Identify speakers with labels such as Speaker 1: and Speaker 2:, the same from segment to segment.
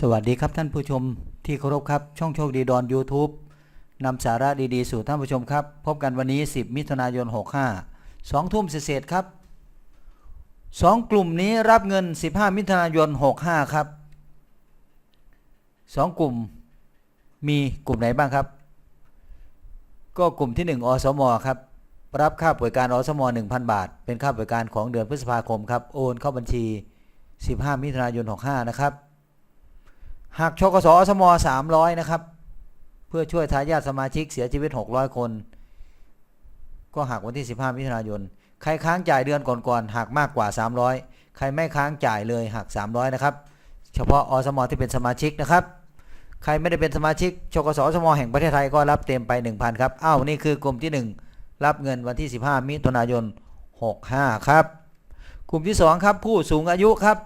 Speaker 1: สวัสดีครับท่านผู้ชมที่เคารพครับ ช่องโชคดีดอน YouTube นำสาระดีๆ สู่ท่านผู้ชมครับ พบกันวันนี้ 10 มิถุนายน 65 2 ทุ่มเศษครับ 2 กลุ่มนี้รับเงิน 15 มิถุนายน 65 ครับ 2 กลุ่มมีกลุ่มไหนบ้างครับ ก็กลุ่มที่ 1 อสมครับ รับค่าป่วยการอสม 1,000 บาท เป็นค่าป่วยการของเดือนพฤษภาคมครับ โอนเข้าบัญชี 15 มิถุนายน 65 นะครับ หักชกสอสม300 นะครับ เพื่อช่วยทายาทสมาชิกเสียชีวิต 600 คน ก็หักวันที่ 15 มิถุนายน ใครค้างจ่ายเดือนก่อนๆหักมากกว่า 300 ใครไม่ค้างจ่ายเลยหัก 300 นะครับ เฉพาะอสมที่เป็นสมาชิกนะครับ ใครไม่ได้เป็นสมาชิกชกสอสมแห่งประเทศไทยก็รับเต็มไป 1,000 ครับ อ้าวนี่คือกลุ่มที่ 1 รับเงินวันที่ 15 มิถุนายน 65 ครับ กลุ่มที่ 2 ครับผู้สูงอายุครับ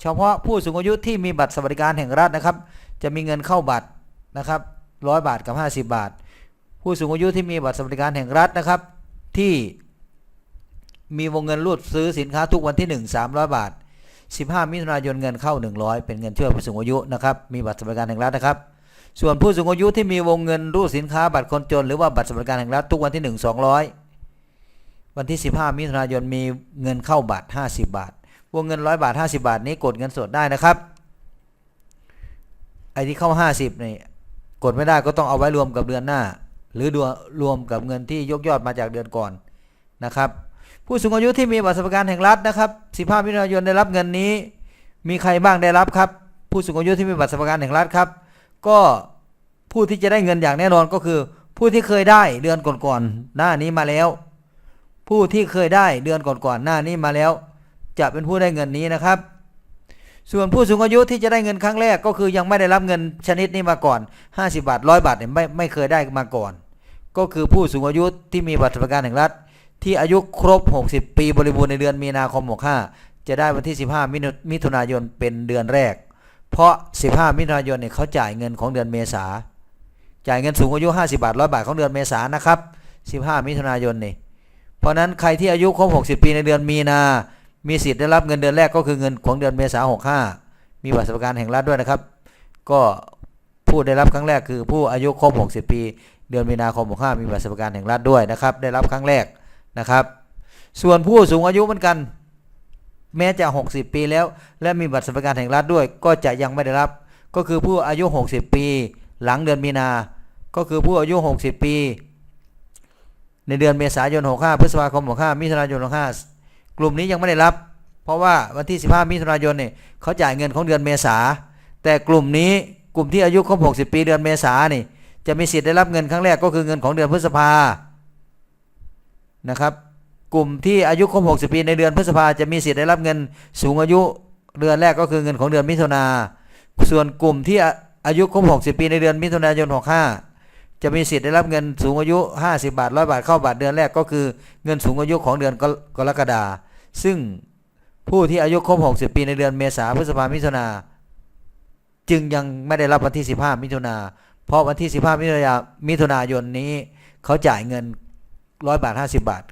Speaker 1: เฉพาะผู้สูงอายุที่มีบัตรสวัสดิการแห่งรัฐนะครับ จะมีเงินเข้าบัตรนะครับร้อยบาทกับ 50 บาท ผู้สูงอายุที่มีบัตรสวัสดิการแห่งรัฐนะครับ ที่มีวงเงินรูดซื้อสินค้าทุกวันที่ 1 300 บาท 15 มิถุนายนเงินเข้า 100 เป็นเงินช่วยผู้สูงอายุนะครับ มีบัตรสวัสดิการแห่งรัฐนะครับ ส่วนผู้สูงอายุที่มีวงเงินรูดสินค้าบัตรคนจน หรือว่าบัตรสวัสดิการแห่งรัฐทุกวันที่ 1 200 วันที่ 15 มิถุนายนมีเงินเข้าบัตร 50 บาท วงเงิน100บาท50บาทนี้กดเงินสดได้นะครับ ไอ้ที่เข้า50นี่กดไม่ได้ก็ต้องเอาไว้รวมกับเดือนหน้า หรือรวมกับเงินที่ยกยอดมาจากเดือนก่อนนะครับ ผู้สูงอายุที่มีบัตรสวัสดิการแห่งรัฐนะครับ15มิถุนายนได้รับเงินนี้ มีใครบ้างได้รับครับ ผู้สูงอายุที่มีบัตรสวัสดิการแห่งรัฐครับ ก็ผู้ที่จะได้เงินอย่างแน่นอนก็คือ ผู้ที่เคยได้เดือนก่อนๆหน้านี้มาแล้ว ผู้ที่เคยได้เดือนก่อนๆหน้านี้มาแล้ว จะเป็นผู้ได้เงินนี้นะครับ ส่วนผู้สูงอายุที่จะได้เงินครั้งแรกก็คือยังไม่ได้รับเงินชนิดนี้มาก่อน 50 บาทร้อยบาทเนี่ยไม่ไม่เคยได้มาก่อน ก็คือผู้สูงอายุที่มีบัตรสวัสดิการแห่งรัฐ ที่อายุครบ 60 ปีบริบูรณ์ในเดือนมีนาคม65จะได้วันที่ 15 มิถุมิถุนายนเป็นเดือนแรก เพราะ 15 มิถุนายนเนี่ยเขาจ่ายเงินของเดือนเมษาจ่ายเงินสูงอายุ 50 บาทร้อยบาทของเดือนเมษานนะครับ 15 มิถุนายนนี่เพราะนั้นใครที่อายุครบ 60 ปีในเดือนมีนา มีสิทธิ์ได้รับเงินเดือนแรกก็คือเงินของเดือนเมษายน65มีบัตรสวัสดิการแห่งรัฐด้วยนะครับ ก็ผู้ได้รับครั้งแรกคือผู้อายุครบ 60 ปี เดือนมีนาคม 65 มีบัตรสวัสดิการแห่งรัฐด้วยนะครับ ได้รับครั้งแรกนะครับ ส่วนผู้สูงอายุเหมือนกัน แม้จะ 60 ปีแล้ว และมีบัตรสวัสดิการแห่งรัฐด้วย ก็จะยังไม่ได้รับ ก็คือผู้อายุ 60 ปี หลังเดือนมีนา ก็คือผู้อายุ 60 ปี ในเดือนเมษายน 65 พฤษภาคม 65 มิถุนายน 65 กลุ่มนี้ยังไม่ได้รับ เพราะว่าวันที่ 15 มิถุนายนเนี่ยเขาจ่ายเงินของเดือนเมษา แต่กลุ่มนี้กลุ่มที่อายุครบ60 ปีเดือนเมษานี่ จะมีสิทธิ์ได้รับเงินครั้งแรกก็คือเงินของเดือนพฤษภานะครับ กลุ่มที่อายุครบ60 ปีในเดือนพฤษภาจะมีสิทธิ์ได้รับเงินสูงอายุเดือนแรกก็คือเงินของเดือนมิถุนา ส่วนกลุ่มที่อายุครบ60 ปีในเดือนมิถุนายน 65 จะมีสิทธิ์ได้รับเงินสูงอายุ 50 บาท 100 บาทเข้าบัตรเดือนแรกก็คือเงินสูงอายุของเดือนกกรกฎา ซึ่งผู้ที่อายุครบ 60 ปีในเดือนเมษาพฤษภามิถุนาจึงยังไม่ได้รับวันที่ 15 มิถุนาเพราะวันที่ 15 มิถุนายนมิถุนายนนี้ เขาจ่ายเงิน 100 บาท 50 บาท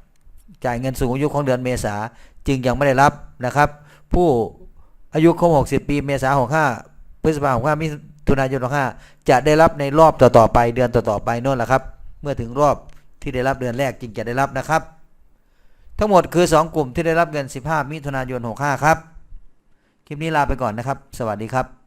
Speaker 1: จ่ายเงินสูงอายุของเดือนเมษาจึงยังไม่ได้รับนะครับ ผู้อายุครบ 60 ปีเมษา65พฤษภา65มิถุนายน65จะได้รับในรอบต่อๆไปเดือนต่อๆไปโน่นแหละครับ เมื่อถึงรอบที่ได้รับเดือนแรกจึงจะได้รับนะครับ ทั้งหมดคือ 2 กลุ่มที่ได้รับเงิน 15 มิถุนายน 65 ครับ คลิปนี้ลาไปก่อนนะครับ สวัสดีครับ